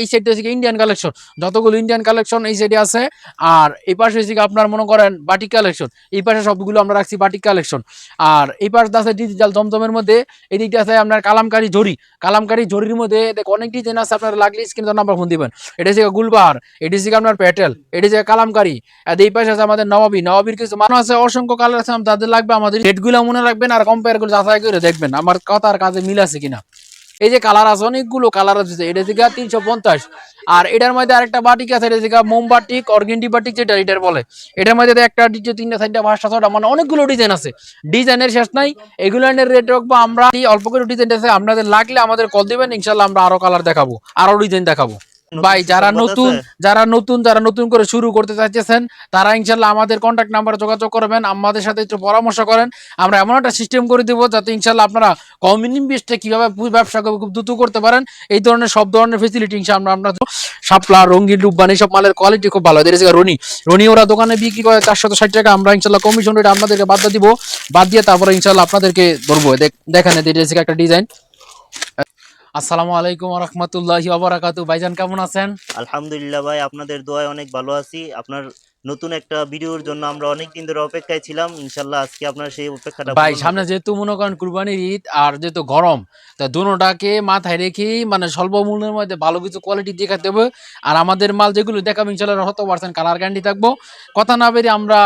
এই সাইডটা হচ্ছে ইন্ডিয়ান কালেকশন যতগুলো ইন্ডিয়ান কালেকশন এই সাইডে আছে, আর এই পাশে হচ্ছে আপনার মনে করেন বাটিক কালেকশন এই পাশে সবগুলো আমরা রাখছি বাটিক কালেকশন আর এই পাশে আছে ডিজিটাল জমজমের মধ্যে আছে আপনার কালামকারি জরি কালামকারি জরির মধ্যে অনেক ডিজাইন আছে, আপনার লাগলে স্ক্রিনে নাম্বার ফোন দিবেন। এটা হচ্ছে গুলবাহার, এটা হচ্ছে আপনার প্যাটেল এটা হচ্ছে কালামকারি। আর এই পাশে আছে আমাদের নবাবী। নবাবীর কিছু মানুষ আছে, অসংখ্য কালার আছে তাদের লাগবে আমাদের রেটগুলো মনে রাখবেন আর কম্পেয়ার করে যাচাই করে দেখবেন। আমার কথার কাজে মিল আছে কিনা। এই যে কালার আছে অনেকগুলো কালার আছে, এটা থেকে তিনশো পঞ্চাশ। আর এটার মধ্যে আরেকটা বাটিক আছে, এটা থেকে মোমবাটিক, অর্গেন্ডি বাটিক যেটা এটার বলে। এটার মধ্যে একটা দ্বিতীয় তিনটা, চারটা, পাঁচটা ছটা মানে অনেকগুলো ডিজাইন আছে। ডিজাইনের শেষ নাই, এগুলো রেট রাখব আমরা। অল্প করে ডিজাইন আছে, আপনাদের লাগলে আমাদের কল দিবেন ইনশাল্লাহ আমরা আরও কালার দেখাবো, আরও ডিজাইন দেখাবো। ভাই যারা নতুন যারা নতুন যারা নতুন করে শুরু করতে চাইতেছেন তারা ইনশাল্লাহ আমাদের কন্ট্যাক্ট নাম্বারে যোগাযোগ করবেন আমাদের সাথে একটু পরামর্শ করেন। আমরা এমন একটা সিস্টেম করে দিব যাতে ইনশাল্লাহ আপনারা কম ইনভেস্টে কীভাবে ব্যবসা খুব দ্রুত করতে পারেন। এই ধরনের সব ধরনের ফেসিলিটি ইনশাল্লাহ আমরা শাপলা রঙিন রূপবান এইসব মালের কোয়ালিটি খুব ভালো। এদের রনি রনি ওরা দোকানে বিক্রি করে চারশো ষাট টাকা। আমরা ইনশাল্লাহ কমিশন রেট আপনাদেরকে বাদ দিয়ে দিব। বাদ দিয়ে তারপরে ইনশাল্লাহ আপনাদেরকে ধরবো। দেখ- দেখেন এদের একটা ডিজাইন আসসালামু আলাইকুম রহমতুল্লাহ আবরাকাতু ভাইজান, কেমন আছেন? আলহামদুলিল্লাহ ভাই, আপনাদের দোয়ায় অনেক ভালো আছি। আপনার নতুন একটা ভিডিওর জন্য আমরা অনেক দিন ধরে অপেক্ষায় ছিলাম। ইনশাল্লাহ আজকে আপনার সেই অপেক্ষাটা ভাই সামনে যেহেতু মনে করেন কুরবানির ঈদ আর যেহেতু গরম তা দুটাকে মাথায় রেখেই মানে স্বল্প মূল্যের মধ্যে ভালো কিছু কোয়ালিটি দেখাতে হবে। আর আমাদের মাল যেগুলো দেখাবো ইনশাল্লাহ শত পার্সেন্ট কালার গ্যারান্টি থাকব। কথা না বেরিয়ে আমরা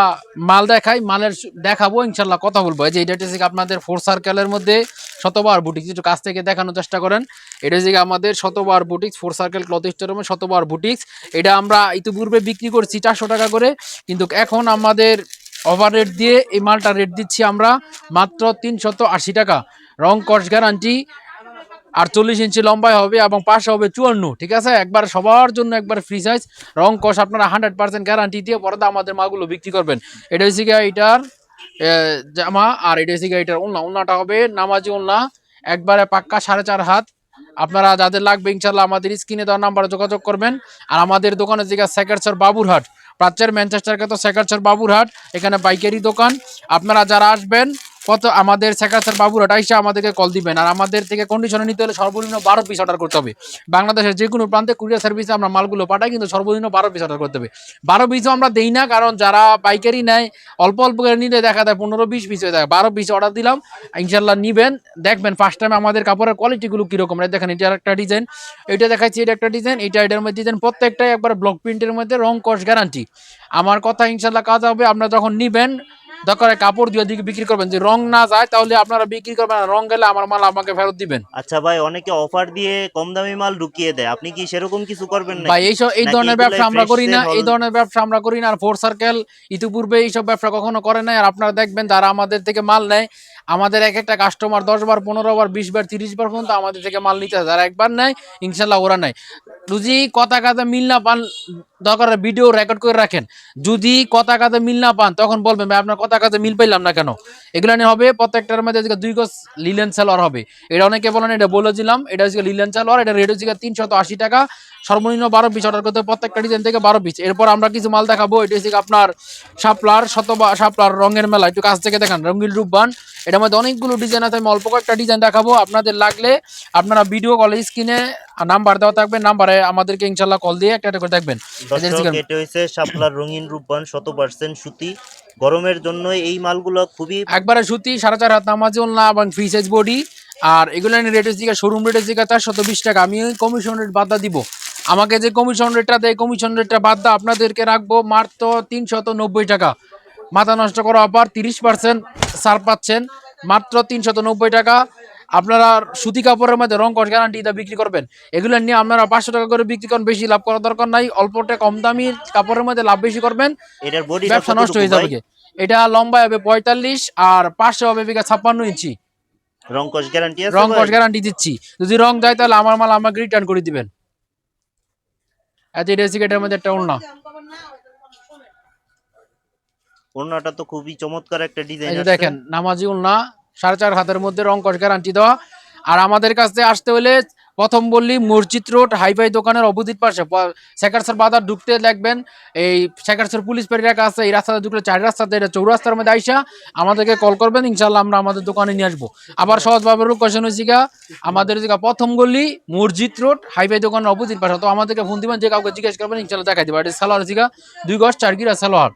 মাল দেখাই মালের দেখাবো ইনশাল্লাহ কথা বলব। এই যে এটা হচ্ছে আপনাদের ফোর সার্কেলের মধ্যে শতবার বুটিক্স একটু কাছ থেকে দেখানোর চেষ্টা করেন। এটা হচ্ছে আমাদের Shatobar boutiques four circle cloth স্টোরের মধ্যে শতবার বুটিক্স এটা আমরা ইতিপূর্বে বিক্রি করছি চারশো টাকা করে। কিন্তু এখন আমাদের ওভার রেট দিয়ে এই মালটা রেট দিচ্ছি আমরা মাত্র তিনশত আশি টাকা। রং কস গ্যারান্টি আর চল্লিশ ইঞ্চি লম্বায় হবে এবং পাশে হবে চুয়ান্ন, ঠিক আছে? একবার সবার জন্য একবার ফ্রি সাইজ রং কস আপনারা হান্ড্রেড পার্সেন্ট গ্যারান্টি দিয়ে পরে আমাদের মালগুলো বিক্রি করবেন। এটা হচ্ছে গিয়ে এটার জামা আর এটা হচ্ছে গিয়ে এটার ওলনা ওলনাটা হবে নামাজি ওলনা একবারে পাক্কা সাড়ে চার হাত। আপনারা যাদের লাগবে ইনশাল্লাহ আমাদের স্ক্রিনে দেওয়া নাম্বারে যোগাযোগ করবেন। আর আমাদের দোকানের জায়গা সেকারচর বাবুরহাট প্রাচ্যের ম্যানচেস্টার তো শেখাচ্ছর বাবুরহাট এখানে পাইকারি দোকান। আপনারা যারা আসবেন কত আমাদের সেকারচর বাবুরহাট আইসা আমাদেরকে কল দিবেন। আর আমাদের থেকে কন্ডিশনে নিতে হলে সর্বনিম্ন বারো পিস অর্ডার করতে হবে। বাংলাদেশের যে কোনো প্রান্তে কুরিয়ার সার্ভিসে আমরা মালগুলো পাঠাই, কিন্তু সর্বনিম্ন বারো পিস অর্ডার করতে হবে। বারো পিসও আমরা দেই না, কারণ যারা পাইকারি নেয়, অল্প অল্প করে নিলে দেখা যায় পনেরো বিশ পিস হয়ে যায়। বারো পিস অর্ডার দিলাম ইনশাল্লাহ নিবেন। দেখবেন ফার্স্ট টাইম আমাদের কাপড়ের কোয়ালিটিগুলো কীরকম। দেখেন, এটা একটা ডিজাইন এটা দেখাচ্ছি, এটা একটা ডিজাইন এটা এটার মধ্যে ডিজাইন প্রত্যেকটাই একবার ব্লক প্রিন্টের মধ্যে রং কস গ্যারান্টি আমার কথা ইনশাল্লাহ কাজ হবে। আপনারা যখন নিবেন দরকার কাপড় দিয়ে দিকে বিক্রি করবেন। যে রং না যায় তাহলে আপনারা বিক্রি করবেন রং গেলে আমার মাল আমাকে ফেরত দিবেন। আচ্ছা ভাই অনেকে অফার দিয়ে কম দামি মাল ঢুকিয়ে দেয়। আপনি কি সেরকম কিছু করবেন না ভাই এইসব এই ধরনের ব্যবসা আমরা করি না। এই ধরনের ব্যবসা আমরা করি না। আর ফোর সার্কেল ইতিপূর্বে এইসব ব্যবসা কখনো করে নাই। আর আপনারা দেখবেন যারা আমাদের থেকে মাল নেয় আমাদের এক একটা কাস্টমার দশ বার, পনেরো বার, বিশ বার, তিরিশ বার পর্যন্ত আমাদের থেকে মাল নিতে হয় যারা একবার নেয় ইনশাল্লাহ ওরা নেয় যদি কথা কাজে মিল না পান দরকার ভিডিও রেকর্ড করে রাখেন। যদি কথা কাজে মিল না পান, তখন বলবেন, ভাই, আপনার কথা কাজে মিল পাইলাম না কেন? এগুলো নিয়ে হবে, প্রত্যেকটার মধ্যে দুই গজ লিলেন সেলর হবে। এটা অনেকে বলেন, এটা বলেছিলাম এটা হচ্ছে লিলেন সেলর এটা রেট হচ্ছে তিনশত আশি টাকা। সর্বনিম্ন বারো পিস অর্ডার করতে প্রত্যেকটা ডিজাইন থেকে বারো পিস। এরপর আমরা কিছু মাল দেখাবো, এটা হচ্ছে আপনার শাপলার, শতবা, শাপলার রঙের মেলা। একটু কাছ থেকে দেখান, রঙিন রূপবান। এটার মধ্যে অনেকগুলো ডিজাইন আছে আমি অল্প কয়েকটা ডিজাইন দেখাবো। আপনাদের লাগলে আপনারা ভিডিও কলে স্ক্রিনে নাম্বার দেওয়া থাকবে নাম্বারে আমাদেরকে ইনশাল্লাহ কল দিয়ে একটা একটা করে দেখবেন। এটা হচ্ছে শাপলার রঙিন রূপবান শত পার্সেন্ট সুতি। গরমের জন্য এই মালগুলো খুবই একবারে সুতি সাড়ে চার হাত নামাজি ওলনা এবং ফ্রি সাইজ বডি আর এগুলো রেটের দিকে শোরুম রেটের দিকে তার শত বিশ টাকা। আমি কমিশন রেট বাদ দিব। আমাকে যে কমিশন রেটটা দেয় কমিশন রেটটা বাদ দা আপনাদেরকে রাখব মাত্র তিনশত নব্বই টাকা। মাথা নষ্ট করা অফার তিরিশ পার্সেন্ট ছাড় পাচ্ছেন। মাত্র তিনশত নব্বই টাকা। আপনারা সুতি কাপড়ের মধ্যে রং কস গ্যারান্টি দা বিক্রি করবেন। এগুলো নিয়ে আপনারা পাঁচশো টাকা করে বিক্রি করেন বেশি লাভ করার দরকার নাই। অল্পটা কম দামি কাপড়ের মধ্যে লাভ বেশি করবেন। ব্যবসা নষ্ট হয়ে যাবে এটা লম্বা হবে পঁয়তাল্লিশ আর পাঁচশো হবে বিঘা ছাপ্পান্ন ইঞ্চি। রং কস গ্যারান্টি রং? কস গ্যারান্টি দিচ্ছি। যদি রং যায় তাহলে আমার মাল আমাকে রিটার্ন করে দিবেন। আচ্ছা এটা এটার মধ্যে একটা ওড়না। ওড়নাটা তো খুবই চমৎকার একটা ডিজাইন দেখেন নামাজি ওড়না সাড়ে চার হাতের মধ্যে রং কস গ্যারান্টি দেওয়া। আর আমাদের কাছে আসতে হলে প্রথম বললি মসজিদ রোড হাইফাই দোকানের অপোজিট পাশে। শেখারসর বাজার ঢুকতে দেখবেন এই শেখারসর পুলিশ পেরি রাখা আছে এই রাস্তাতে ঢুকলে চার রাস্তাতে এটা চৌরাস্তার মধ্যে আইসা আমাদেরকে কল করবেন ইনশাল্লাহ আমরা আমাদের দোকানে নিয়ে আসব। আবার সহজভাবে লোকেশন হয়েছে গা আমাদের যে প্রথম গলি মসজিদ রোড হাইফাই দোকানের অপোজিট পাশে। তো আমাদেরকে ফোন দিবেন যে কাউকে জিজ্ঞেস করবেন ইনশাল্লাহ দেখাই দিবা। এটা সালোয়ার জিগা দুই গজ চার গিরা সালোয়ার।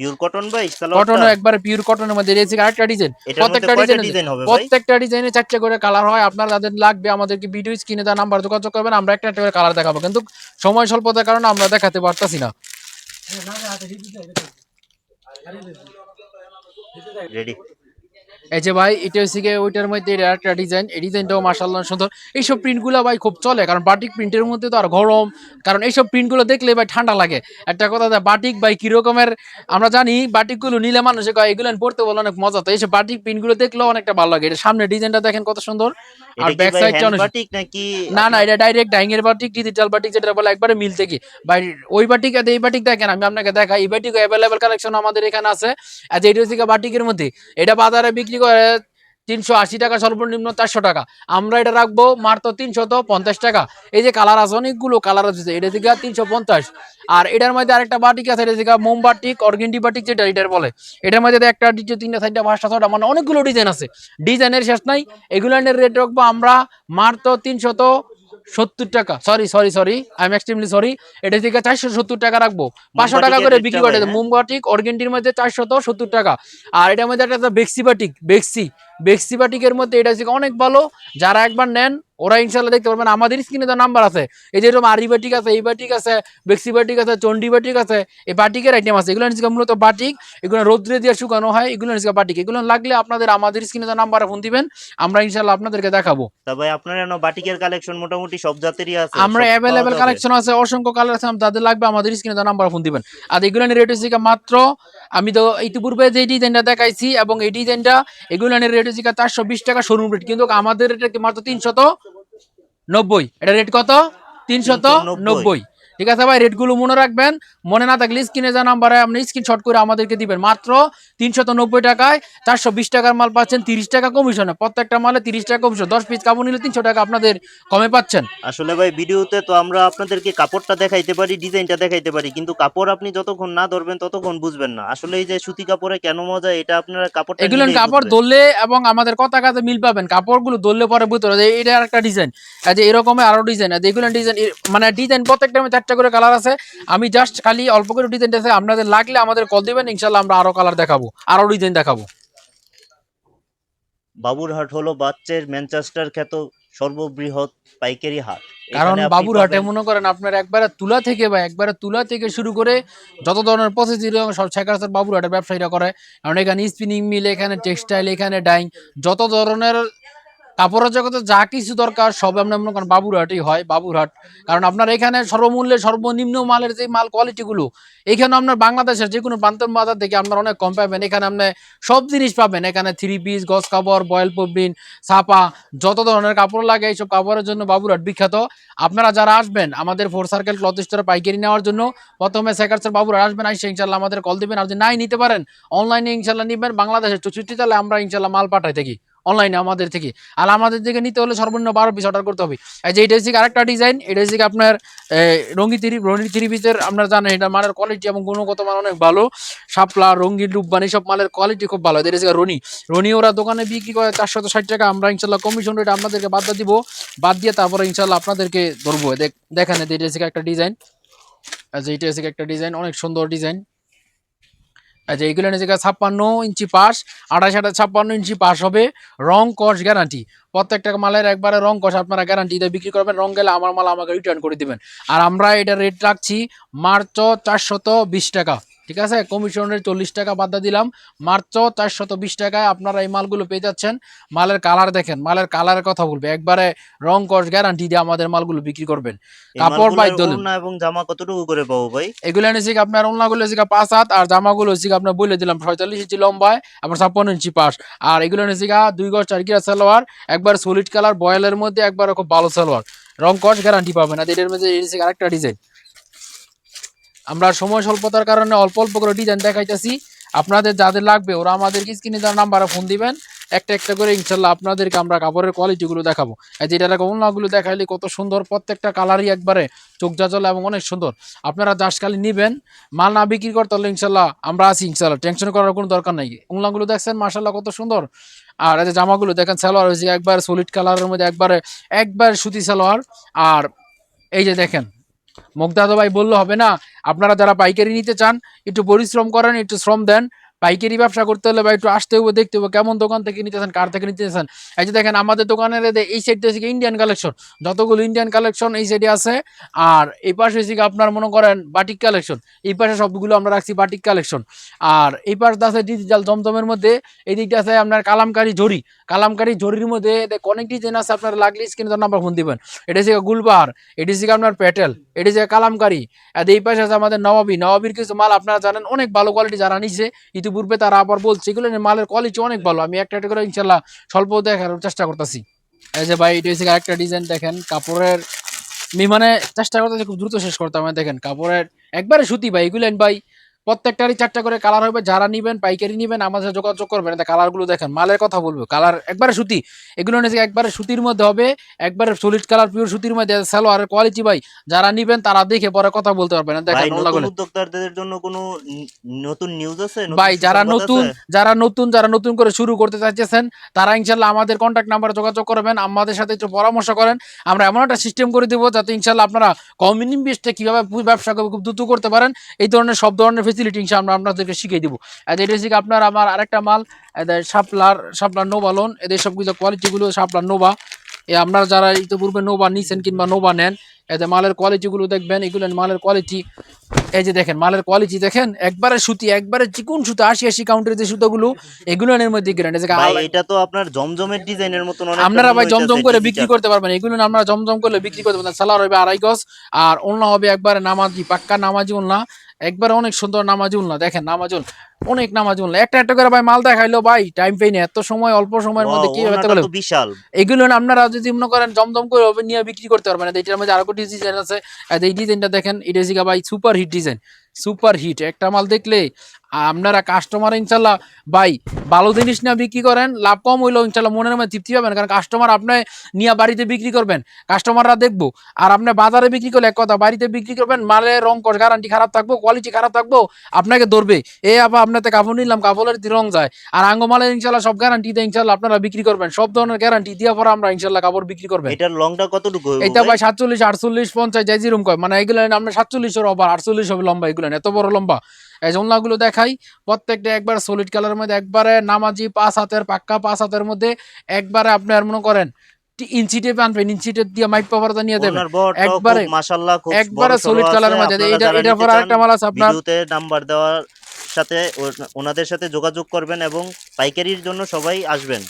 পিওর কটন ভাই কটন একবার পিওর কটনের মধ্যে রয়েছে আরেকটা ডিজাইন প্রত্যেকটা ডিজাইন ডিজাইন হবে প্রত্যেকটা ডিজাইনে চারটে করে কালার হয়। আপনার যাদের লাগবে আমাদেরকে ভিডিও স্ক্রিনে দেওয়া নাম্বার যোগাযোগ করবেন আমরা একটা একটা করে কালার দেখাবো। কিন্তু সময় স্বল্পতার কারণে আমরা দেখাতে পারতাছি না। রেডি এই যে ভাই এটা হচ্ছে গিয়ে ওইটার মধ্যে এটা একটা ডিজাইন এই ডিজাইনটাও মাসাল্লাহ সুন্দর। এইসব প্রিন্টগুলো ভাই খুব চলে কারণ বাটিক প্রিন্টের মধ্যে তো আর গরম। কারণ এইসব প্রিন্টগুলো দেখলে ভাই ঠান্ডা লাগে। একটা কথা বাটিক ভাই কিরকমের আমরা জানি বাটিকগুলো নিলে মানুষে কয় এগুলো পড়তে বলে অনেক মজা। তো এইসব বাটিক প্রিন্টগুলো দেখলেও অনেকটা ভালো লাগে। এটা সামনে ডিজাইনটা দেখেন কত সুন্দর। আর ব্যাক সাইডটা অনেক নাকি না না এটা ডাইরেক্ট ডাইং এর বাটিক ডিজিটাল বাটিক যেটা বলে একবারে মিল থেকে। ভাই ওই বাটিক আর এই বাটিক দেখেন আমি আপনাকে দেখাই এই বাটিক অ্যাভেলেবেল কালেকশন আমাদের এখানে আছে। আর এটা হচ্ছে বাটিকের মধ্যে এটা বাজারে বিক্রি করে তিনশো আশি টাকা সর্বনিম্ন চারশো টাকা। আমরা এটা রাখব মাত্র তিনশো তো পঞ্চাশ টাকা। এই যে কালার আছে, অনেকগুলো কালার আছে, এটা থেকে তিনশো পঞ্চাশ। আর এটার মধ্যে আরেকটা বাটিক আছে, এটা থেকে মোম বাটিক অর্গেন্ডি বাটিক যেটা এটার বলে। এটার মধ্যে একটা, দ্বিতীয়, তিনটা, চারটা, পাঁচটা ছটা মানে অনেকগুলো ডিজাইন আছে। ডিজাইনের শেষ নাই এগুলো রেট রাখব আমরা মাত্র তিনশত সত্তর টাকা। Sorry sorry sorry I am extremely sorry এটা থেকে চারশো সত্তর টাকা রাখব। পাঁচশো টাকা করে বিক্রি করে? মোমবাটিক অর্গেন্টির মধ্যে চারশো সত্তর টাকা। আর এটার মধ্যে একটা বেক্সি বাটিক বেক্সি বেক্সি বাটিকের মধ্যে এটা হচ্ছে অনেক ভালো। যারা একবার নেন ওরা ইনশাল্লাহ দেখতে পারবেন। আমাদের স্ক্রিনে তো নাম্বার আছে। এই যে এরকম আরি বাটিক আছে এই বাটিক আছে বেক্সি বাটিক আছে চন্ডি বাটিক আছে এই বাটিকের আইটেম আছে। এগুলো হচ্ছে মূলত বাটিক এগুলো রোদ্রে দিয়ে শুকানো হয় এগুলো হচ্ছে বাটিক এগুলো লাগলে আপনাদের আমাদের স্ক্রিনে তো নাম্বারে ফোন দিবেন। আমরা ইনশাল্লাহ আপনাদেরকে দেখাবো। তা ভাই আপনার বাটিকের কালেকশন মোটামুটি সব জাতেরই আছে? আমরা অ্যাভেলেবেল কালেকশন আছে অসংখ্য কালার আছে যাদের লাগবে আমাদের স্ক্রিনে তো নাম্বার ফোন দিবেন। আর এগুলো রেট হচ্ছে মাত্র আমি তো ইতিপূর্বে যে ডিজাইনটা দেখাইছি এবং এই ডিজাইনটা এগুলো রেট হচ্ছে চারশো বিশ টাকা শোরুম রেট কিন্তু আমাদের এটা মাত্র তিনশত নব্বই? এটা রেট কত? তিনশত নব্বই। ঠিক আছে ভাই রেটগুলো মনে রাখবেন। মনে না থাকলে স্ক্রিনে যা নাম্বারে আপনি স্ক্রিনশট করে আমাদেরকে দিবেন। মাত্র তিনশত নব্বই টাকায় চারশো বিশ টাকার মাল পাচ্ছেন তিরিশ টাকা কমিশনে। প্রত্যেকটা মালে তিরিশ টাকা কমিশন দশ পিস কাপড় নিলে তিনশো টাকা আপনাদের কমে পাচ্ছেন। আসলে ভাই ভিডিওতে তো আমরা আপনাদেরকে কাপড়টা দেখাইতে পারি ডিজাইনটা দেখাইতে পারি কিন্তু কাপড় আপনি যতক্ষণ না ধরবেন ততক্ষণ বুঝবেন না। আসলে এই যে সুতি কাপড়ে কেন মজা এটা আপনারা কাপড় এগুলো কাপড়। ধরলে এবং আমাদের কথা কাজে মিল পাবেন। কাপড়গুলো ধরলে পরে বুঝতে এটা একটা ডিজাইন যে এরকমের আরও ডিজাইন আছে। এগুলো ডিজাইন মানে ডিজাইন প্রত্যেকটা চারটা করে কালার আছে। আমি জাস্ট খালি অল্প করে ডিজাইন আছে আপনাদের লাগলে আমাদের কল দিবেন ইনশাল্লাহ আমরা আরও কালার দেখাবো আরও ডিজাইন দেখাবো। বাবুরহাট হলো বাচ্চার ম্যানচেস্টার খ্যাত সর্ববৃহৎ পাইকারি হাট। কারণ বাবুরহাটে মনে করেন আপনার একবারে তুলা থেকে বা একবারে তুলা থেকে শুরু করে যত ধরনের প্রসেসিং সব শেখার বাবুরহাটের ব্যবসায়ীরা করে। কারণ এখানে স্পিনিং মিল এখানে টেক্সটাইল এখানে ডাইং যত ধরনের কাপড়ের জগতে যা কিছু দরকার সব আপনার মনে করেন বাবুরহাটই হয়, বাবুরহাট। কারণ আপনার এখানে সর্বমূল্যে, সর্বনিম্ন মালের যে মাল কোয়ালিটিগুলো এখানে আপনার বাংলাদেশের যে কোনো প্রান্ত বাজার থেকে আপনার অনেক কম পাবেন। এখানে আপনি সব জিনিস পাবেন। এখানে থ্রি পিস গস কাপড় বয়েল পবিন ছাপা, যত ধরনের কাপড় লাগে, এইসব কাপড়ের জন্য বাবুরহাট বিখ্যাত। আপনারা যারা আসবেন আমাদের ফোর সার্কেল ক্লথ স্টোরে পাইকারি নেওয়ার জন্য, প্রথমে সেকারসের বাবুরহাট আসবেন আইসে ইনশাল্লাহ আমাদের কল দিবেন। আর যদি নাই নিতে পারেন অনলাইনে ইনশাল্লাহ নিবেন। বাংলাদেশের চৌষট্টি তাহলে আমরা ইনশাল্লাহ মাল পাঠাই থাকি। অনলাইনে আমাদের থেকে। আর আমাদের থেকে নিতে হলে সর্বনিম্ন বারো পিস অর্ডার করতে হবে। এই যে এটা হচ্ছে আরেকটা ডিজাইন এটা হচ্ছে আপনার রঙি থ্রি রঙি থ্রি পিসের আপনারা জানেন এটা মালের কোয়ালিটি এবং গুণগত মান অনেক ভালো। শাপলা, রঙিন রূপবান এইসব মালের কোয়ালিটি খুব ভালো। এটা হচ্ছে রনি। রনি ওরা দোকানে বিক্রি করে চারশত ষাট টাকা। আমরা ইনশাল্লাহ কমিশন রেট আপনাদেরকে বাদ দিব। বাদ দিয়ে তারপরে ইনশাল্লাহ আপনাদেরকে ধরবো। দেখ, দেখেন, এটা হচ্ছে একটা ডিজাইন আচ্ছা এটা হচ্ছে একটা ডিজাইন অনেক সুন্দর ডিজাইন আচ্ছা এগুলো নিজেকে ছাপ্পান্ন ইঞ্চি পাস আঠাশ আঠাশ ছাপ্পান্ন ইঞ্চি পাস হবে, রং কস গ্যারান্টি প্রত্যেকটা মালের একবারে রং কষ আপনারা গ্যারান্টি দিয়ে বিক্রি করবেন, রং গেলে আমার মাল আমাকে রিটার্ন করে দেবেন। আর আমরা এটা রেট রাখছি মার্চ চারশত বিশ টাকা। ঠিক আছে? কমিশনের চল্লিশ টাকা বাদ দিলাম। মার্চ চারশত বিশ টাকায় আপনারা এই মালগুলো পেয়ে যাচ্ছেন। মালের কালার দেখেন মালের কালারের কথা বলবে। একবারে রং কস গ্যারান্টি দিয়ে আমাদের মালগুলো বিক্রি করবেন। কাপড় পাই। এবং জামা কতটুকু করে পাবো ভাই? এগুলো এনেছি আপনার ওলনাগুলো হচ্ছে পাঁচ হাত আর জামাগুলো হচ্ছে আপনার বলে দিলাম পঁয়তাল্লিশ ইঞ্চি লম্বায় আবার ছাপ্পান্ন ইঞ্চি পাশ। আর এগুলো এনেছি দুই গজ চার গিরা সালোয়ার একবার সলিড কালার বয়েলের মধ্যে একবার খুব ভালো সালোয়ার। রং কস গ্যারান্টি পাবেন। আর এটার মধ্যে এনেছি আরেকটা ডিজাইন আমরা সময় স্বল্পতার কারণে অল্প অল্প করে ডিজাইন দেখাইতেছি। আপনাদের যাদের লাগবে, ওরা আমাদের স্ক্রিনে যার নাম্বারে ফোন দিবেন, একটা একটা করে ইনশাল্লাহ আপনাদেরকে আমরা কাপড়ের কোয়ালিটিগুলো দেখাবো। এই যে এটার ওনাগুলো দেখাইলে কত সুন্দর, প্রত্যেকটা কালারই একবারে চোখ জাজল এবং অনেক সুন্দর। আপনারা দাসকালি নিবেন, মাল না বিক্রি করতে হলে ইনশাল্লাহ আমরা আছি ইনশাল্লাহ টেনশন করার কোনো দরকার নাই। উংলাগুলো দেখছেন মার্শাল্লাহ কত সুন্দর। আর এই যে জামাগুলো দেখেন, সালোয়ার হয়েছে একবার সলিড কালারের মধ্যে একবারে, একবার সুতি সালোয়ার। আর এই যে দেখেন মুগ্ধাদ ভাই বললে, হবে না। আপনারা যারা পাইকারি নিতে চান, একটু পরিশ্রম করেন, একটু শ্রম দেন। পাইকারি ব্যবসা করতে হলে বা একটু আসতে হবে দেখতে হবে কেমন দোকান থেকে নিতেছেন, কার থেকে নিতেছেন। এই যে দেখেন, আমাদের দোকানের এই সাইড থেকে ইন্ডিয়ান কালেকশন যতগুলো ইন্ডিয়ান কালেকশন এই সাইডে আছে, আর এই পাশে থেকে আপনার মনে করেন বাটিক কালেকশন এই পাশে সবগুলো আমরা রাখছি বাটিক কালেকশন আর এই পাশে আছে ডিজিটাল জমজমের মধ্যে, এই দিকটা আছে আপনার কালামকারি ঝরি কালামকারি ঝরির মধ্যে অনেক ডিজাইন আছে, আপনার লাগলে স্ক্রিনে নাম্বার ফোন দিবেন। এটা হচ্ছে গুলবাহার এটি হচ্ছে আপনার প্যাটেল এটি হচ্ছে কালামকারি। আর এই পাশে আছে আমাদের নবাবী। নবাবীর কিছু মাল আপনারা জানেন, অনেক ভালো কোয়ালিটি যারা নিছে ইতিপূর্বে তারা আবার বলছে, এগুলো মালের কোয়ালিটি অনেক ভালো। আমি একটা একটা করে ইনশাল্লাহ স্বল্প দেখার চেষ্টা করতেছি। এই যে ভাই, এটা হচ্ছে একটা ডিজাইন দেখেন, কাপড়ের আমি মানে চেষ্টা করতেছি খুব দ্রুত শেষ করতে। হবে দেখেন, কাপড়ের একবারে সুতি ভাই এগুলেন ভাই প্রত্যেকটারই চারটা করে কালার হবে যারা নিবেন পাইকারি নিবেন আমাদের সাথে যোগাযোগ করবেন। কালারগুলো দেখেন মালের কথা বলব কালার একবারে সুতি এগুলো নিয়ে একবারে সুতির মধ্যে হবে একবারে সলিড কালার পিওর সুতির মধ্যে সালোয়ারের কোয়ালিটি ভাই যারা নিবেন তারা দেখে পরে কথা বলতে পারবেন। দেখেন উদ্যোক্তাদের জন্য কোনো নতুন নিউজ আছে? ভাই যারা নতুন যারা নতুন যারা নতুন করে শুরু করতে চাইতেছেন তারা ইনশাল্লাহ আমাদের কন্ট্যাক্ট নাম্বারে যোগাযোগ করবেন আমাদের সাথে একটু পরামর্শ করেন আমরা এমন একটা সিস্টেম করে দেবো যাতে ইনশাল্লাহ আপনারা কম ইনভেস্টে কীভাবে ব্যবসা করে খুব দ্রুত করতে পারেন। এই ধরনের সব ধরনের ফেসিলিটি আমরা আপনাদেরকে শিখিয়ে দিব। এটা হচ্ছে আপনার আমার আরেকটা মাল এদের শাপলার শাপলার নোভা লোন এদের সবগুলো কোয়ালিটিগুলো শাপলার নোভা। এ আপনারা যারা ইতিপূর্বে নোভা নিছেন কিংবা নোভা নেন এদের মালের কোয়ালিটিগুলো দেখবেন এগুলো মালের কোয়ালিটি এই যে দেখেন মালের কোয়ালিটি দেখেন একবারে সুতি একবারে চিকুন সুতো আশি আশি কাউন্টের যে সুতোগুলো এগুলো এর মধ্যে ভাই এটা তো আপনার জমজমের ডিজাইনের মতন আপনারা ভাই জমজম করে বিক্রি করতে পারবেন এগুলো আমরা জমজম করলে বিক্রি করতে পারবেন সালার হবে আড়াই গজ আর ওলনা হবে একবারে নামাজি পাক্কা নামাজি ওলনা একবারে অনেক সুন্দর নামাজুল না দেখেন নামাজুল অনেক নামাজুল না একটা একটা করে ভাই মাল দেখাইলো ভাই টাইম পেই না এত সময় অল্প সময়ের মধ্যে কি হতে বিশাল। এগুলো আপনারা যদি মনে করেন জমদম করে নিয়ে বিক্রি করতে পারবেন এটার মধ্যে আরও ডিজাইন আছে। এই ডিজাইনটা দেখেন এটা জিগা ভাই super hit design super hit. একটা মাল দেখলে আপনারা কাস্টমার ইনশাল্লাহ ভাই ভালো জিনিস না বিক্রি করেন লাভ কম হইলেও ইনশাল্লাহ মনের মধ্যে তৃপ্তি পাবেন। কারণ কাস্টমার আপনি নিয়ে বাড়িতে বিক্রি করবেন কাস্টমাররা দেখব। আর আপনি বাজারে বিক্রি করলে এক কথা বাড়িতে বিক্রি করবেন মালের রং গ্যারান্টি খারাপ থাকব কোয়ালিটি খারাপ থাকব আপনাকে ধরবে। এ আবার আপনাতে কাপড় নিলাম কাপড়ের রং যায়। আর আঙ্গ মালের ইনশাল্লাহ সব গ্যারান্টি দিয়ে ইনশাল্লাহ আপনারা বিক্রি করবেন। সব ধরনের গ্যারান্টি দিয়ে পরে আমরা ইনশাল্লাহ কাপড় বিক্রি করবেন। এটার লংটা কতটুকু এটা ভাই? ভাই সাতচল্লিশ আটচল্লিশ পঞ্চাশ যাই যেরকম কয় মানে এগুলো আপনার সাতচল্লিশের ওভার আটচল্লিশ হবে লম্বা এগুলো এত বড় লম্বা। এই জন্যগুলো দেখাই প্রত্যেকটা একবার সলিড কালারের মধ্যে একবারে নামাজি পাঁচ হাতের পাক্কা পাঁচ হাতের মধ্যে একবারে আপনার মনে করেন টি- ইঞ্চি টেপ আনবেন ইঞ্চি টেপ দিয়ে মাইক পাওয়ারটা নিয়ে দেবেন। একবারে- মাশাআল্লাহ খুব একবারে সলিড কালারের মধ্যে আপনারা এটা যারা পর আরেকটা মাল আছে আপনার। ভিডিওতে নাম্বার দেওয়ার সাথে ওনাদের সাথে যোগাযোগ করবেন এবং পাইকারির জন্য সবাই আসবেন।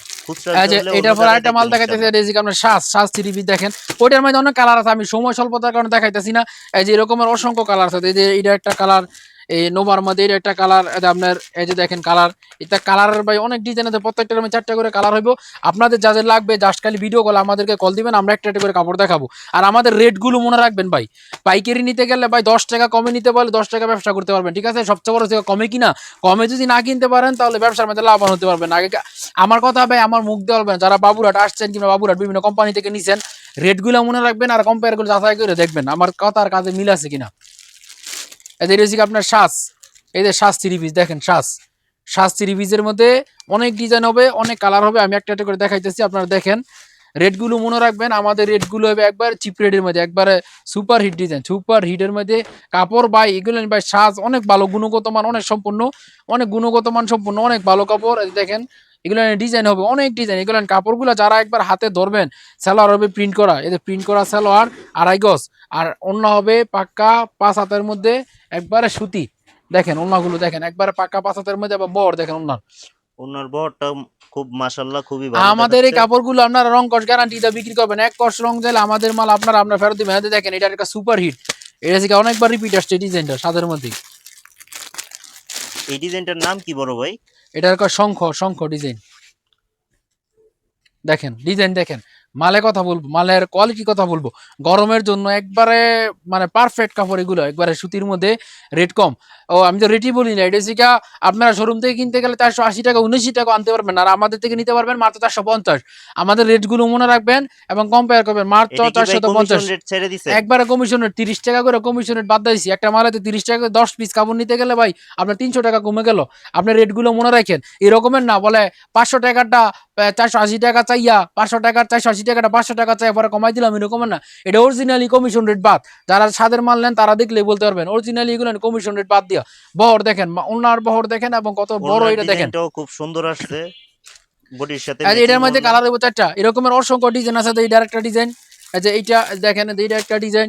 এটার পর আরেকটা মাল দেখাইতেছে ইনশাআল্লাহ। এটা হচ্ছে আপনার শ্বাস শ্বাস থ্রি দেখেন ওইটার মধ্যে অনেক কালার আছে আমি সময় স্বল্পতার কারণে দেখাইতেছি না এই যে এরকমের অসংখ্য কালার আছে এই যে এটা একটা কালার এই নোভার মধ্যে একটা কালার আপনার, এই যে দেখেন কালার এটা কালারের ভাই অনেক ডিজাইন আছে প্রত্যেকটা মধ্যে চারটা করে কালার হইব। আপনাদের যাদের লাগবে জাস্ট খালি ভিডিও কল আমাদেরকে কল দিবেন, আমরা একটা একটা করে কাপড় দেখাবো। আর আমাদের রেটগুলো মনে রাখবেন ভাই, পাইকারি নিতে গেলে ভাই দশ টাকা কমে নিতে পারলে দশ টাকা ব্যবসা করতে পারবেন, ঠিক আছে? সবচেয়ে বড় থেকে কমে কিনা, কমে যদি না কিনতে পারেন, তাহলে ব্যবসার মধ্যে লাভবান হতে পারবেন। আগে আমার কথা ভাই, আমার মুখ দিয়ে বলবেন, যারা বাবুরাট আসছেন কিংবা বাবুরহাট বিভিন্ন কোম্পানি থেকে নিছেন রেটগুলো মনে রাখবেন আর কম্পেয়ার করে যাচাই করে দেখবেন, আমার কথা আর কাজে মিল আছে কিনা। এদের কি আপনার শ্বাস এই যে শ্বাস থ্রি দেখেন শ্বাস শ্বাস থ্রি মধ্যে অনেক ডিজাইন হবে, অনেক কালার হবে। আমি একটা একটা করে দেখাইতেছি, আপনারা দেখেন। রেটগুলো মনে রাখবেন, আমাদের রেটগুলো হবে একবার চিপ রেটের মধ্যে, একবারে সুপার হিট ডিজাইন সুপার হিটের মধ্যে কাপড় বাই এগুলো বাই সাজ, অনেক ভালো, গুণগত মান অনেক সম্পূর্ণ, অনেক গুণগত মান সম্পূর্ণ, অনেক ভালো কাপড়। দেখেন এগুলো ডিজাইন হবে অনেক ডিজাইন এগুলো কাপড়গুলো যারা একবার হাতে ধরবেন সালোয়ার হবে প্রিন্ট করা। এদের প্রিন্ট করা সালোয়ার আড়াই গজ। আর অন্য হবে পাক্কা পাঁচ হাতের মধ্যে একবারে সুতি। দেখেন ওনাগুলো দেখেন একবারে পাক্কা পাঁচ হাতের মধ্যে আবার বড় দেখেন ওনার ওনার বহরটা খুব মাশাআল্লাহ খুবই ভালো আমাদের এই কাপড়গুলো আপনারা রং কস গ্যারান্টি দিয়ে বিক্রি করবেন। এক কস রং দিলে আমাদের মাল আপনারা আপনার ফেরত দিবেন। দেখেন এটা একটা সুপার হিট এটা থেকে অনেকবার রিপিট আসছে ডিজাইনটা সাদের মধ্যে এই ডিজাইনটার নাম কি বড় ভাই? এটা একটা শঙ্খ শঙ্খ ডিজাইন দেখেন ডিজাইন দেখেন। মালে কথা বলব মালের কোয়ালিটি কথা বলব। গরমের জন্য একবারে মানে পারফেক্ট কাপড় এগুলো একবারে সুতির মধ্যে রেট কম। ও আমি তো রেটই বলি না এটা গিয়া আপনারা শোরুম থেকে কিনতে গেলে চারশো আশি টাকা উনিশি টাকা আনতে পারবেন আর আমাদের থেকে নিতে পারবেন মাত্র চারশো পঞ্চাশ। আমাদের রেটগুলো মনে রাখবেন এবং কম্পেয়ার করবেন মাত্র চারশো পঞ্চাশ। একবারে কমিশন রেট তিরিশ টাকা করে কমিশন রেট বাদ দিয়েছি। একটা মালাতে তিরিশ টাকা করে দশ পিস কাপড় নিতে গেলে ভাই আপনার তিনশো টাকা কমে গেল। আপনার রেটগুলো মনে রাখেন এরকমের না বলে পাঁচশো টাকাটা চারশো আশি টাকা চাইয়া পাঁচশো টাকার চারশো আশি টাকাটা পাঁচশো টাকা চাই পরে কমাই দিলাম এরকমের না। এটা অরিজিনালি কমিশন রেট বাদ। যারা সাদের মাল নেন তারা দেখলে বলতে পারবেন অরিজিনালি এগুলো কমিশন রেট বাদ দিয়া। বহর দেখেন ওনার বহর দেখেন এবং কত বড় এটা দেখেন। খুব সুন্দর আসছে বডির সাথে এটার মধ্যে কালার দেবো চারটা। এরকমের অসংখ্য ডিজাইন আছে যে এইটা দেখেন এইটা একটা ডিজাইন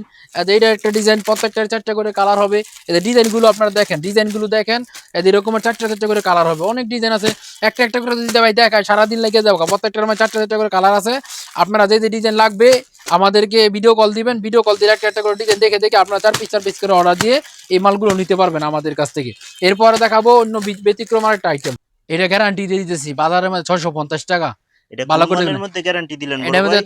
এইটা একটা ডিজাইন প্রত্যেকটার চারটা করে কালার হবে। এদের ডিজাইনগুলো আপনারা দেখেন ডিজাইনগুলো দেখেন এদের চারটা চারটা করে কালার হবে। অনেক ডিজাইন আছে একটা একটা করে যদি ভাই দেখায় সারাদিন লেগে যাব প্রত্যেকটার মধ্যে চারটা চারটা করে কালার আছে। আপনারা যে যে ডিজাইন লাগবে আমাদেরকে ভিডিও কল দিবেন ভিডিও কল দিয়ে একটা একটা করে ডিজাইন দেখে দেখে আপনারা চার পিস চার পিস করে অর্ডার দিয়ে এই মালগুলো নিতে পারবেন আমাদের কাছ থেকে। এরপরে দেখাবো অন্য ব্যতিক্রম আর একটা আইটেম এটা গ্যারান্টি দিয়ে দিতেছি বাজারের মধ্যে ছয়শো পঞ্চাশ টাকা?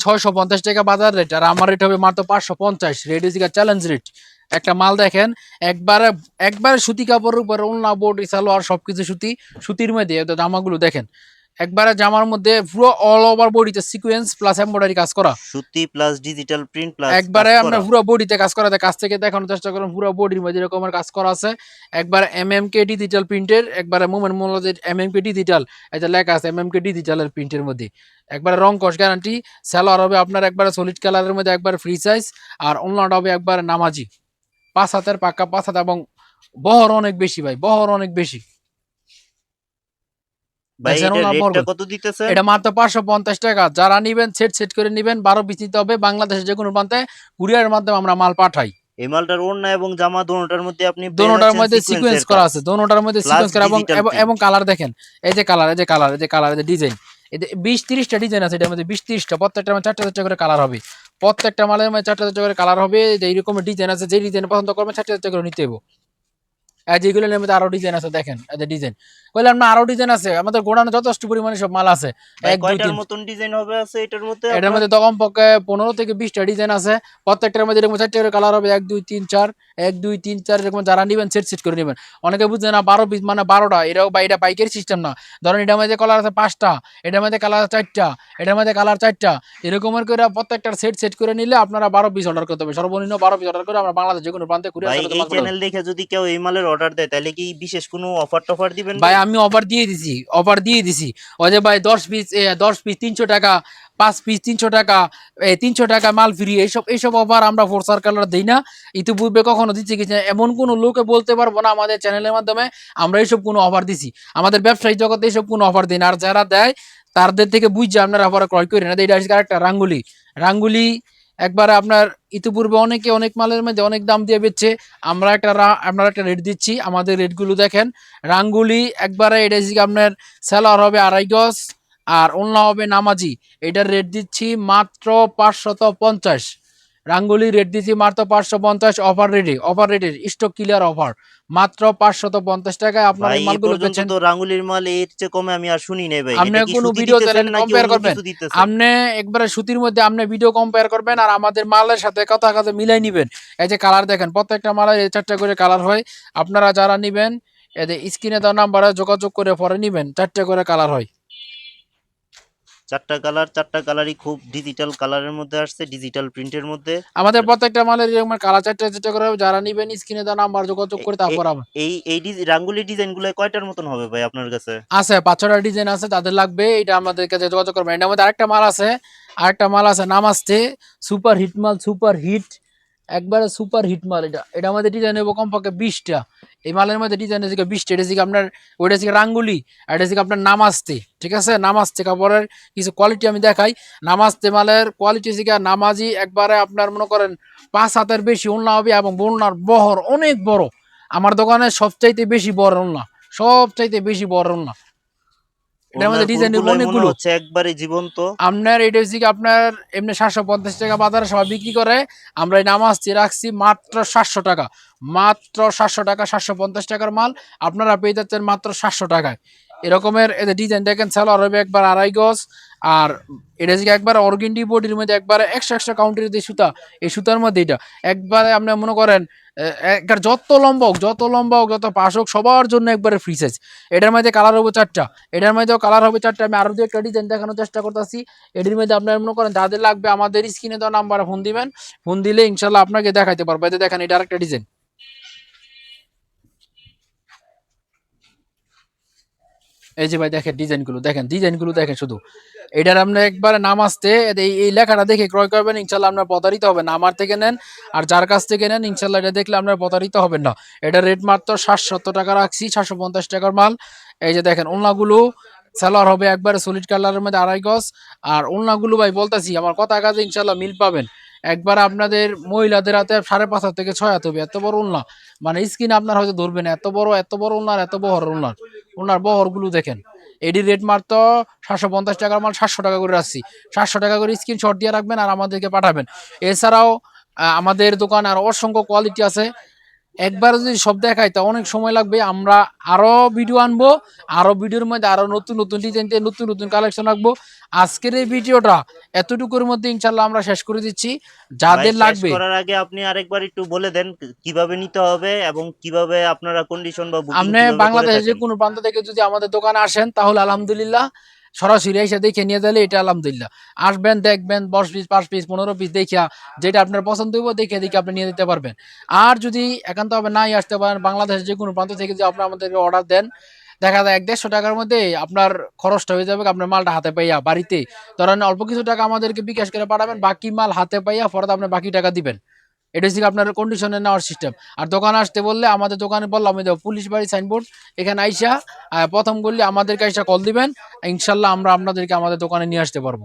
ছয়শো পঞ্চাশ টাকা বাজার রেট আর আমার রেট হবে মাত্র পাঁচশো পঞ্চাশ। রেট চ্যালেঞ্জ রেট একটা মাল দেখেন একবারে একবারে সুতি কাপড়ের উপরে ওলনা বোর্ড সালোয়ার সবকিছু সুতি সুতির মধ্যে জামাগুলো দেখেন। একবারে জামার মধ্যে পুরো অল ওভার বডিতে সিকোয়েন্স প্লাস এমব্রয়ডারি কাজ করা। সুতি প্লাস ডিজিটাল প্রিন্ট প্লাস একবারে আপনার পুরো বডিতে কাজ করা। কাজ থেকে দেখানোর চেষ্টা করুন পুরো বডির মধ্যে এরকমের কাজ করা আছে। একবার এম এম কে ডিজিটাল প্রিন্টের একবারে মুভমেন্ট মূল্য এম এম কে ডিজিটাল এটা লেখা আছে এম এম কে ডিজিটালের প্রিন্টের মধ্যে। একবারে রং কস গ্যারান্টি স্যালোয়ার হবে আপনার একবারে সলিড কালারের মধ্যে একবার ফ্রি সাইজ আর অন্যটা হবে একবার নামাজি। পাঁচ হাতের পাক্কা পাঁচ হাত এবং বহর অনেক বেশি ভাই বহর অনেক বেশি। ভাই দেখছেন এটা ওনার রেটটা বর্গ? কত দিতেছে এটা মাত্র পাঁচশো পঞ্চাশ টাকা। যারা নিবেন সেট সেট করে নিবেন বারো পিস নিতে হবে। বাংলাদেশের যে কোনো প্রান্তে কুরিয়ারের মাধ্যমে আমরা মাল পাঠাই। এই মালটার ওড়না এবং জামা দোনোটার মধ্যে আপনি দোনোটার মধ্যে সিকোয়েন্স করা আছে। দোনোটার মধ্যে সিকোয়েন্স করা এবং এবং- কালার দেখেন। এই যে কালার এই যে কালার এই যে কালার এই যে ডিজাইন এতে বিশ তিরিশটা ডিজাইন আছে এটার মধ্যে বিশ তিরিশটা। প্রত্যেকটা মধ্যে চারটা চারটা করে কালার হবে। প্রত্যেকটা মালের মধ্যে চারটা চারটা করে কালার হবে। যে এইরকম ডিজাইন আছে যে ডিজাইন পছন্দ করবেন চারটা চারটা করে নিতে হবে যেগুলোর মধ্যে আরও ডিজাইন আছে দেখেন ডিজাইন বললাম না আরও ডিজাইন আছে আমাদের যথেষ্ট পরিমাণে সব মাল আছে। এক মতন ডিজাইন হবে আছে এটার মধ্যে এটার মধ্যে তখন পক্ষে পনেরো থেকে বিশটা ডিজাইন আছে। প্রত্যেকটার মধ্যে এরকম চারটে করে কালার হবে এক দুই তিন চার। এক দুই তিন চার এরকম যারা নিবেন সেট সেট করে নেবেন। অনেকে বুঝছে না বারো পিস মানে বারোটা। এটাও বা এটা পাইকারি সিস্টেম না। ধরেন এটার মধ্যে কালার আছে পাঁচটা এটার মধ্যে কালার চারটা এটার মধ্যে কালার চারটা। এরকমের করে প্রত্যেকটার সেট সেট করে নিলে আপনারা বারো পিস অর্ডার করতে হবে সর্বনিম্ন বারো পিস অর্ডার করে আমরা বাংলাদেশ যে কোনো প্রান্তে কুরিয়ার এই চ্যানেল দেখে যদি কেউ এই মালের অর্ডার দেয় তাহলে কি বিশেষ কোনো অফার টফার দিবেন ভাই আমি অফার দিয়ে দিছি অফার দিয়ে দিছি। ওই যে ভাই দশ পিস দশ পিস তিনশো টাকা পাঁচ পিস তিনশো টাকা তিনশো টাকা মাল ফ্রি এইসব এইসব অফার আমরা ফোর কালার দিই না। ইতিপূর্বে কখনো দিচ্ছি কিছু। এমন কোনো লোকে বলতে পারব না আমাদের চ্যানেলের মাধ্যমে আমরা এইসব কোনো অফার দিছি। আমাদের ব্যবসায়ী জগতে এইসব কোনো অফার দিই না আর যারা দেয় তাদের থেকে বুঝছে আপনারা অফার ক্রয় করেন। না এটা হচ্ছে একটা রাঙ্গুলি। রাঙ্গুলি একবারে আপনার ইতিপূর্বে অনেকে অনেক মালের মধ্যে অনেক দাম দিয়ে বেচছে। আমরা একটা আমরা একটা রেট দিচ্ছি। আমাদের রেটগুলো দেখেন, রাঙ্গুলি, একবারে এটা আপনার স্যালার হবে আড়াই গজ, আর অন্য হবে নামাজি। এটার রেট দিচ্ছি মাত্র পাঁচশত পঞ্চাশ। রাঙ্গুলি রেট দিচ্ছি মাত্র পাঁচশো পঞ্চাশ offer ready offer ready stock clear offer মাত্র পাঁচশত পঞ্চাশ টাকায় আপনার এই মালগুলো পেয়েছেন তো রাঙ্গুলির মাল এর চেয়ে কমে আমি আর শুনি নাই ভাই। আপনি কোনো নাকি compare অন্য করবেন? আপনি একবারে সুতির মধ্যে আপনি ভিডিও কম্পেয়ার করবেন আর আমাদের মালের সাথে কথা কথা মিলাই নিবেন। এই যে কালার দেখেন প্রত্যেকটা মালের এই চারটা করে কালার হয়। আপনারা যারা নিবেন এদের স্ক্রিনে দেওয়া নাম্বারে যোগাযোগ করে পরে নিবেন চারটে করে কালার হয়। চারটা কালার চারটা কালারই খুব ডিজিটাল কালারের মধ্যে আসছে ডিজিটাল প্রিন্টের মধ্যে। আমাদের প্রত্যেকটা মালের এরকম কালার চারটা যেটা করে যারা নেবেন স্ক্রিনে দেওয়া নাম্বার যোগাযোগ করে তারপর আমরা এই এই রাঙ্গুলি ডিজাইনগুলো কয়টার মতন হবে ভাই আপনার কাছে? আছে পাঁচ ছটা ডিজাইন আছে তাদের লাগবে এটা আমাদের কাছে যোগাযোগ করবেন। এর মধ্যে আরেকটা মাল আছে আরেকটা মাল আছে নামাজতে সুপার হিট মাল সুপার হিট একবারে সুপার হিট মাল এটা। এটা আমাদের ডিজাইন হবে কমপক্ষে বিশটা। এই মালের মধ্যে ডিজাইন আছে বিশটা। এটা হচ্ছে আপনার, ওইটা হচ্ছে রাঙ্গুলি এটা হচ্ছে আপনার নামাজতে, ঠিক আছে? নামাজতে কাপড়ের কিছু কোয়ালিটি আমি দেখাই। নামাজতে মালের কোয়ালিটি হচ্ছে গিয়ে নামাজি একবারে আপনার মনে করেন পাঁচ হাতের বেশি ওলনা হবে এবং বন্যার বহর অনেক বড়। আমার দোকানে সবচাইতে বেশি বড় ওলনা সবচাইতে বেশি বড় ওলনা এটার মধ্যে ওনার ডিজাইন ফুলগুলোই মনে অনেকগুলো। হচ্ছে একবারে জীবন্ত। আপনার এটা হচ্ছে আপনার এমনি সাতশো পঞ্চাশ টাকা বাজারে সবাই বিক্রি করে আমরা এই নামাজটি রাখছি মাত্র সাতশো টাকা। মাত্র সাতশো টাকা সাতশো পঞ্চাশ টাকার মাল আপনারা পেয়ে যাচ্ছেন মাত্র সাতশো টাকায়। এরকমের ডিজাইন দেখেন সালোয়ার হবে একবার আড়াই গজ আর এটা যে একবার অর্গেন্ডি বডির মধ্যে একবারে একশো একশো কাউন্টের যে সুতা এই সুতার মধ্যে এটা। একবারে আপনি মনে করেন এ- একবার যত লম্বা হোক যত লম্বা হোক যত পাশ হোক সবার জন্য একবারে ফ্রি সাইজ এটার মধ্যে কালার হবে চারটা। এটার মধ্যেও কালার হবে চারটা। আমি আরও দু একটা ডিজাইন দেখানোর চেষ্টা করতেছি। এটির মধ্যে আপনার মনে করেন যাদের লাগবে আমাদের স্ক্রিনে দেওয়া নাম্বারে ফোন দিবেন। ফোন দিলে ইনশাল্লাহ আপনাকে দেখাইতে পারব। এতে দেখেন, এটা আরেকটা ডিজাইন এই যে ভাই দেখেন ডিজাইনগুলো দেখেন ডিজাইনগুলো দেখেন শুধু। এটার আপনি একবারে নাম আসতে, এই লেখাটা দেখে ক্রয় করবেন ইনশাল্লাহ আপনার প্রতারিত হবে। না আমার থেকে নেন, আর যার কাছ থেকে নেন ইনশাল্লাহ এটা দেখলে আপনার প্রতারিত হবেন না। এটা রেট মাত্র সাতশত টাকা রাখছি, সাতশো পঞ্চাশ টাকার মাল। এই যে দেখেন, ওলনাগুলো, সালোয়ার হবে একবারে সলিড কালারের মধ্যে আড়াই গজ। আর ওলনাগুলো ভাই বলতেছি, আমার কথা কাজে ইনশাল্লাহ মিল পাবেন। একবার আপনাদের মহিলাদের হাতে সাড়ে পাঁচ থেকে ছয় হাত হবে এত বড় উল্লা মানে স্কিন আপনার হয়তো ধরবে না, এত বড় এত বড় উল্লার এত বহর উল্লার ওনার বহরগুলো দেখেন। এডি রেট মাত্র সাতশো পঞ্চাশ টাকার মাল, সাতশো টাকা করে রাখছি। সাতশো টাকা করে স্ক্রিনশট দিয়ে রাখবেন আর আমাদেরকে পাঠাবেন। এছাড়াও আমাদের দোকান আর অসংখ্য কোয়ালিটি আছে। একবার যদি সব দেখাই তা অনেক সময় লাগবে। আমরা আরও ভিডিও আনব আরও ভিডিওর মধ্যে আরও নতুন নতুন ডিজাইন দিয়ে নতুন নতুন কালেকশন রাখব। আজকের এই ভিডিওটা এতটুকুর মধ্যে ইনশাল্লাহ আমরা শেষ করে দিচ্ছি। যাদের লাগবে করার আগে আপনি আরেকবার একটু বলে দেন কীভাবে নিতে হবে এবং কীভাবে আপনারা কন্ডিশন বা আপনি বাংলাদেশের যে কোনো প্রান্ত থেকে যদি আমাদের দোকানে আসেন তাহলে আলহামদুলিল্লাহ সরাসরি এসে দেখে নিয়ে গেলে এটা আলহামদুলিল্লাহ। আসবেন, দেখবেন, দশ পিস, পাঁচ পিস, পনেরো পিস দেখিয়া যেটা আপনার পছন্দ হইব দেখে দেখে আপনি নিয়ে দিতে পারবেন। আর যদি একান্ত হবে নাই আসতে পারেন, বাংলাদেশের যে কোনো প্রান্ত থেকে যদি আপনি আমাদেরকে অর্ডার দেন, দেখা যায় এক দেড়শো টাকার মধ্যে আপনার খরচটা হয়ে যাবে, আপনার মালটা হাতে পাইয়া বাড়িতে। ধরেন অল্প কিছু টাকা আমাদেরকে বিকাশ করে পাঠাবেন, বাকি মাল হাতে পাইয়া পরে আপনি বাকি টাকা দিবেন। এটা হচ্ছে আপনার কন্ডিশনে নেওয়ার সিস্টেম আর দোকানে আসতে বললে আমাদের দোকানে বললাম আমি দেবো পুলিশ বাড়ি সাইনবোর্ড এখানে আইসা প্রথম বললে আমাদেরকে আইসা কল দিবেন, ইনশাল্লাহ আমরা আপনাদেরকে আমাদের দোকানে নিয়ে আসতে পারব।